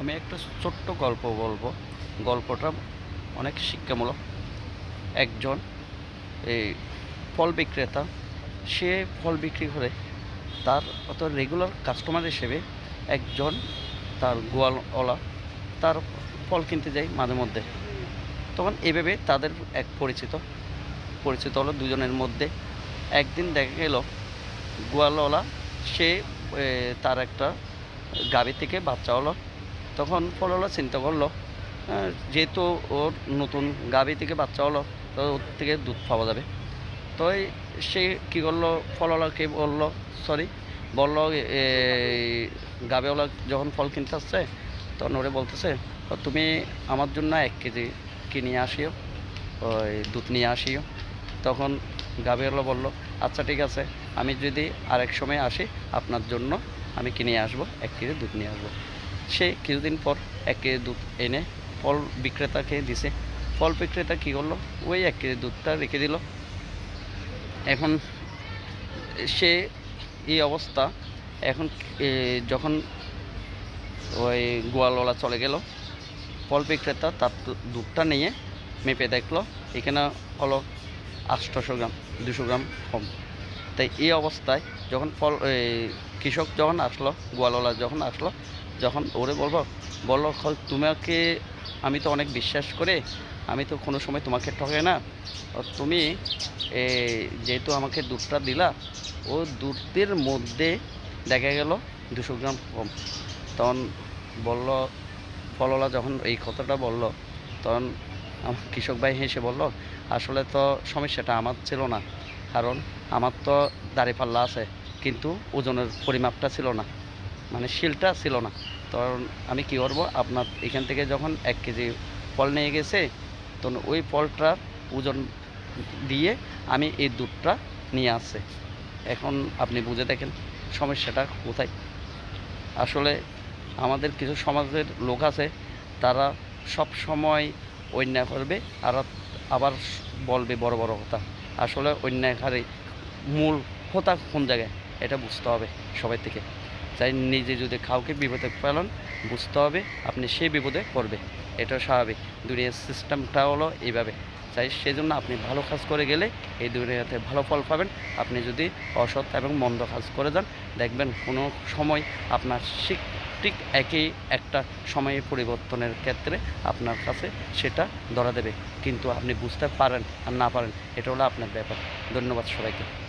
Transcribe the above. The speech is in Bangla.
আমি একটা ছোট্ট গল্প বলব। গল্পটা অনেক শিক্ষামূলক। একজন এই ফল বিক্রেতা, সে ফল বিক্রি করে তার অত রেগুলার কাস্টমার হিসেবে একজন তার গোয়ালওয়ালা তার ফল কিনতে যায় মাঝে মধ্যে। তখন এভাবে তাদের এক পরিচিত পরিচিত হলো দুজনের মধ্যে। একদিন দেখা গেল গোয়ালওয়ালা, সে তার একটা গাভী থেকে বাচ্চা হলো। তখন ফলওয়ালা চিন্তা করল যেহেতু ওর নতুন গাভী থেকে বাচ্চা হলো তো ওর থেকে দুধ পাওয়া যাবে। তো সে কী করল ফলওয়ালাকে বলল সরি বলল গাভীওয়ালা যখন ফল কিনতে আসছে তখন ওরে বলতেছে "ও, তুমি আমার জন্য এক কেজি কিনে আসিও ওই দুধ নিয়ে আসিও। তখন গাভীওয়ালা বলল আচ্ছা ঠিক আছে আমি যদি আরেক সময় আসি আপনার জন্য আমি কিনে আসব এক কেজি দুধ নিয়ে আসব। সে কিছুদিন পর এক কেজি দুধ এনে ফল বিক্রেতাকে দিছে। ফল বিক্রেতা কী করল? ওই এক কেজি দুধটা রেখে দিল। এখন সে এই অবস্থা। এখন যখন ওই গোয়ালওয়ালা চলে গেল, ফল বিক্রেতা তার দুধটা নিয়ে মেপে দেখল, এখানে হলো আটশোশো গ্রাম, দুশো গ্রাম কম। তাই এই অবস্থায় যখন ফল কৃষক যখন আসলো গোয়ালওয়ালা যখন আসলো যখন ওরে বলব বলল "খল, তোমাকে আমি তো অনেক বিশ্বাস করে আমি তো কোনো সময় তোমাকে ঠকে না। তুমি যেহেতু আমাকে দুধটা দিলা ও দুধের মধ্যে দেখা গেল দুশো গ্রাম কম। তখন বলল ফলওয়ালা যখন এই কথাটা বলল তখন আমার কৃষক ভাই হেসে বলল আসলে তো সমস্যাটা আমার ছিল না কারণ আমার তো দাঁড়িপাল্লা আছে। কিন্তু ওজনের পরিমাপটা ছিল না। মানে শিলটা ছিল না। তখন আমি কী করব? আপনার এখান থেকে যখন এক কেজি ফল নিয়ে গেছে, তখন ওই ফলটার ওজন দিয়ে আমি এই দুধটা নিয়ে আসছে। এখন আপনি বুঝে দেখেন সমস্যাটা কোথায়। আসলে আমাদের কিছু সমাজের লোক আছে, তারা সব সময় অন্যায় করবে, আর আবার বলবে বড় বড় কথা। আসলে অন্যায়কারী মূল কথা কোন জায়গায়? এটা বুঝতে হবে সবাই থেকে। তাই নিজে যদি কাউকে বিপদে ফেলান, বুঝতে হবে আপনি সেই বিপদে পড়বে। এটা স্বাভাবিক। দুনিয়ার সিস্টেমটা হলো এইভাবে। তাই সেজন্য আপনি ভালো কাজ করে গেলে এই দুনিয়াতে ভালো ফল পাবেন। আপনি যদি অসৎ এবং মন্দ কাজ করে যান, দেখবেন কোনো সময় আপনার ঠিক ঠিক একই একটা সময়ে পরিবর্তনের ক্ষেত্রে আপনার কাছে সেটা ধরা দেবে। কিন্তু আপনি বুঝতে পারেন আর না পারেন, এটা হলো আপনার ব্যাপার। ধন্যবাদ সবাইকে।